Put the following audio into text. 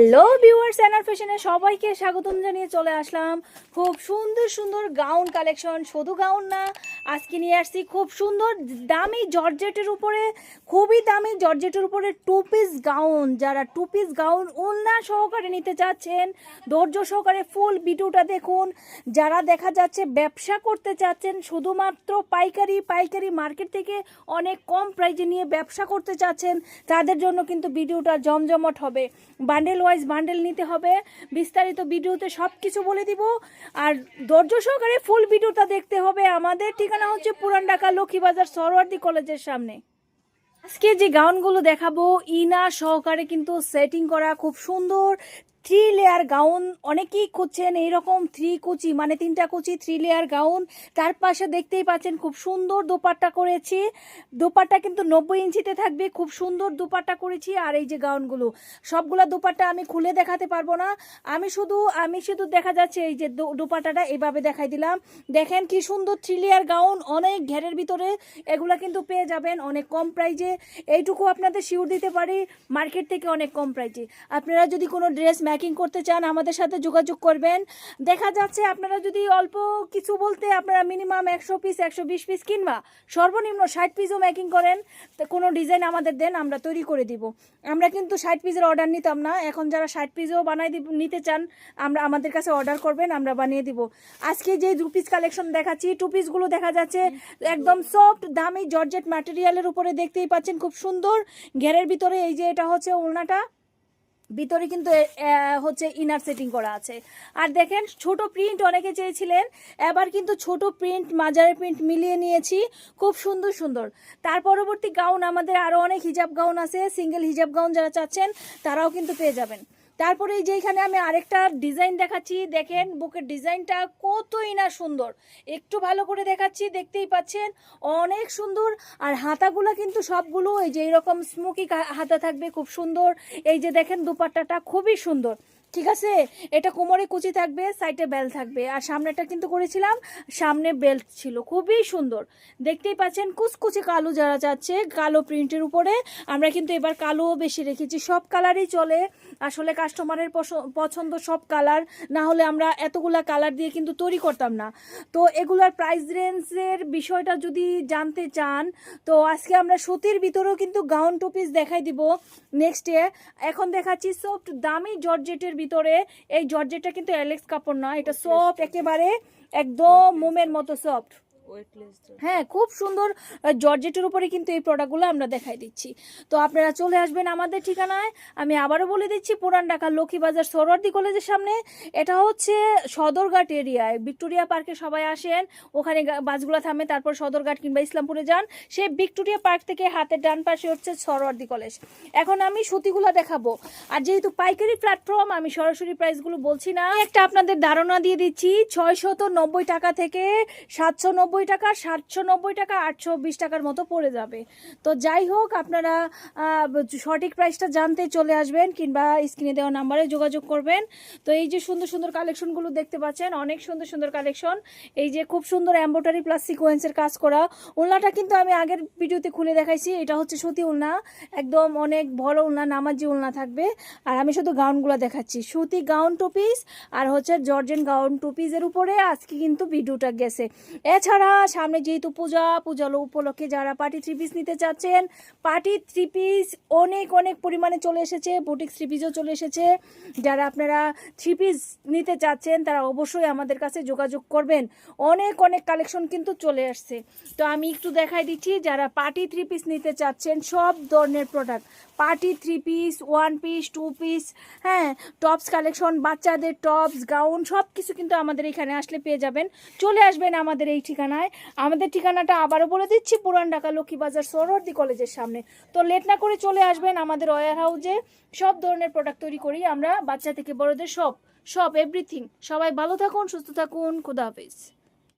Hello viewers অ্যানার ফ্যাশনে সবাইকে স্বাগতম জানিয়ে চলে আসলাম। খুব সুন্দর সুন্দর গাউন কালেকশন শুধু গাউন না, আজকে নিয়ে আসছি খুব সুন্দর দামি জর্জেটের উপরে, খুবই দামি জর্জেটের উপরে টু পিস গাউন যারা টু পিস গাউন উন্না সহকারে নিতে চাচ্ছেন, ধৈর্য সহকারে ফুল ভিডিওটা দেখুন। যারা দেখা যাচ্ছে ব্যবসা করতে চাচ্ছেন, শুধুমাত্র পাইকারি পাইকারি মার্কেট থেকে অনেক কম প্রাইজে নিয়ে ব্যবসা করতে চাচ্ছেন, তাদের জন্য কিন্তু ভিডিওটা জমজমট হবে। বান্ডেল ওয়াইজ বান্ডেল নিতে হবে। বিস্তারিত ভিডিওতে সব কিছু বলে দিব। আর ধৈর্য সহকারে ফুল ভিডিওটা দেখতে হবে। আমাদের ঠিকানা হচ্ছে পুরান ঢাকা লক্ষ্মীবাজার সরওয়ার্দি কলেজের সামনে। আজকে যে গাউনগুলো দেখাবো, ইনা সহকারে কিন্তু সেটিং করা খুব সুন্দর। থ্রি লেয়ার গাউন অনেকেই খুঁজছেন, এইরকম থ্রি কুচি মানে তিনটা কুচি থ্রি লেয়ার গাউন তার পাশে দেখতেই পাচ্ছেন খুব সুন্দর দোপাট্টা করেছি। দোপাট্টা কিন্তু নব্বই ইঞ্চিতে থাকবে, খুব সুন্দর দোপাট্টা করেছি। আর এই যে গাউনগুলো সবগুলা দোপাট্টা আমি খুলে দেখাতে পারব না। আমি শুধু আমি শুধু দেখা যাচ্ছে এই যে দোপাট্টাটা এইভাবে দেখাই দিলাম। দেখেন কি সুন্দর থ্রি লেয়ার গাউন অনেক ঘেরের ভিতরে। এগুলো কিন্তু পেয়ে যাবেন অনেক কম প্রাইজে এইটুকু আপনাদের শিওর দিতে পারি মার্কেট থেকে অনেক কম প্রাইজে আপনারা যদি কোনো ড্রেস ম্যাকিং করতে চান, আমাদের সাথে যোগাযোগ করবেন। দেখা যাচ্ছে আপনারা যদি অল্প কিছু বলতে আপনারা মিনিমাম একশো পিস একশো বিশ পিস কিনবা সর্বনিম্ন ষাট পিসও ম্যাকিং করেন কোনো ডিজাইন আমাদের দেন, আমরা তৈরি করে দিব। আমরা কিন্তু ষাট পিসের অর্ডার নিতাম না, এখন যারা ষাট পিসও বানাই নিতে চান, আমরা আমাদের কাছে অর্ডার করবেন, আমরা বানিয়ে দিব। আজকে যে দু পিস কালেকশন দেখাচ্ছি টু পিসগুলো দেখা যাচ্ছে একদম সফট দামি, জর্জেট ম্যাটেরিয়ালের উপরে দেখতেই পাচ্ছেন, খুব সুন্দর। ঘেরের ভিতরে এই যে এটা হচ্ছে ওড়নাটা ভিতরে কিন্তু হচ্ছে ইনার সেটিং করা আছে। আর দেখেন, ছোট প্রিন্ট অনেকে চেয়েছিলেন, এবার কিন্তু ছোট প্রিন্ট মাজারের প্রিন্ট মিলিয়ে নিয়েছি। খুব সুন্দর সুন্দর। তার পরবর্তী গাউন আমাদের আরও অনেক হিজাব গাউন আছে সিঙ্গেল হিজাব গাউন যারা চাচ্ছেন, তারাও কিন্তু পেয়ে যাবেন। তারপরে এই যে এখানে আমি আরেকটা ডিজাইন দেখাচ্ছি, দেখেন বুকের ডিজাইনটা কতই না সুন্দর। একটু ভালো করে দেখাচ্ছি, দেখতেই পাচ্ছেন, অনেক সুন্দর। আর হাতাগুলো কিন্তু সবগুলো এই যে এইরকম স্মোকি হাতা থাকবে, খুব সুন্দর। এই যে দেখেন দুপাট্টাটা খুবই সুন্দর। ঠিক আছে? এটা কোমরে কুচি থাকবে সাইডে বেল থাকবে। আর সামনেটা কিন্তু করেছিলাম, সামনে বেল্ট ছিল। খুবই সুন্দর। দেখতেই পাচ্ছেন, কুচকুচি কালো যারা যাচ্ছে, কালো প্রিন্টের উপরে। আমরা কিন্তু এবার কালোও বেশি রেখেছি। সব কালারই চলে। আসলে কাস্টমারের পছ- পছন্দ সব কালার। না হলে আমরা এতগুলা কালার দিয়ে কিন্তু তৈরি করতাম না। তো এগুলার প্রাইস রেঞ্জের বিষয়টা যদি জানতে চান, তো আজকে আমরা সুতির ভিতরেও কিন্তু গাউন টু পিস দেখাই দিব নেক্সট ডে এখন দেখাচ্ছি সফট দামি জর্জেটের ভিতরে এই জর্জেটটা কিন্তু অ্যালেক্স কাপড় নয় এটা সফট একেবারে একদম মোমের মতো সফট হ্যাঁ খুব সুন্দর জর্জেটের উপরে কিন্তু এই প্রোডাক্টগুলো আমরা দেখাই দিচ্ছি। তো আপনারা চলে আসবেন আমাদের ঠিকানায়। আমি আবারও বলে দিচ্ছি, পুরান ঢাকা লক্ষ্মীবাজার সরওয়ার্দি কলেজের সামনে। এটা হচ্ছে সদরঘাট এরিয়ায়। ভিক্টোরিয়া পার্কে সবাই আসেন, ওখানে বাসগুলো থামে, তারপর সদরঘাট কিংবা ইসলামপুরে যান। সেই ভিক্টোরিয়া পার্ক থেকে হাতের ডান পাশে হচ্ছে সরওয়ার্দি কলেজ। এখন আমি সুতিগুলো দেখাবো। আর যেহেতু পাইকারি প্ল্যাটফর্ম আমি সরাসরি প্রাইসগুলো বলছি না। একটা আপনাদের ধারণা দিয়ে দিচ্ছি, ছয়শত নব্বই টাকা থেকে সাতশো নব্বই টাকা, সাতশো নব্বই টাকা, আটশো বিশ টাকার মতো পড়ে যাবে। তো যাই হোক, আপনারা সঠিক প্রাইসটা জানতে চলে আসবেন কিংবা স্ক্রিনে দেওয়া নাম্বারে যোগাযোগ করবেন। তো এই যে সুন্দর সুন্দর কালেকশনগুলো দেখতে পাচ্ছেন, অনেক সুন্দর সুন্দর কালেকশন এই যে খুব সুন্দর এম্বোটারি প্লাস সিকোয়েন্সের কাজ করা। উলনাটা কিন্তু আমি আগের ভিডিওতে খুলে দেখাইছি, এটা হচ্ছে সুতি উলনা। একদম অনেক বড় উলনা, নামাজি উলনা থাকবে। আর আমি শুধু গাউনগুলো দেখাচ্ছি। সুতি গাউন টু পিস আর হচ্ছে জর্জেন গাউন টু পিসের উপরে আজকে কিন্তু ভিডিওটা গেছে। এছাড়া সামনে যেহেতু পূজা পূজা উপলক্ষে যারা পার্টি থ্রি পিস নিতে চাচ্ছেন পার্টি থ্রি পিস অনেক অনেক পরিমাণে চলে এসেছে বুটিক থ্রি পিসও চলে এসেছে। যারা আপনারা থ্রি পিস নিতে চাচ্ছেন তারা অবশ্যই আমাদের কাছে যোগাযোগ করবেন। অনেক অনেক কালেকশন কিন্তু চলে আসছে। তো আমি একটু দেখাই দিচ্ছি, যারা পার্টি থ্রি পিস নিতে চাচ্ছেন, সব ধরনের product party three piece one piece two piece হ্যাঁ টপস কালেকশন বাচ্চাদের টপস গাউন সব কিছু কিন্তু আমাদের এখানে আসলে পেয়ে যাবেন। চলে আসবেন আমাদের এই ঠিকানায় আমাদের ঠিকানাটা আবারও বলে দিচ্ছি, পুরান ঢাকা লক্ষ্মীবাজার সরহর্দি কলেজের সামনে। তো লেট না করে চলে আসবেন আমাদের ওয়ার হাউজে। সব ধরনের প্রোডাক্ট তৈরি করি আমরা, বাচ্চা থেকে বড়দের সব সব এভরিথিং সবাই ভালো থাকুন, সুস্থ থাকুন, খুদা হাফিজ।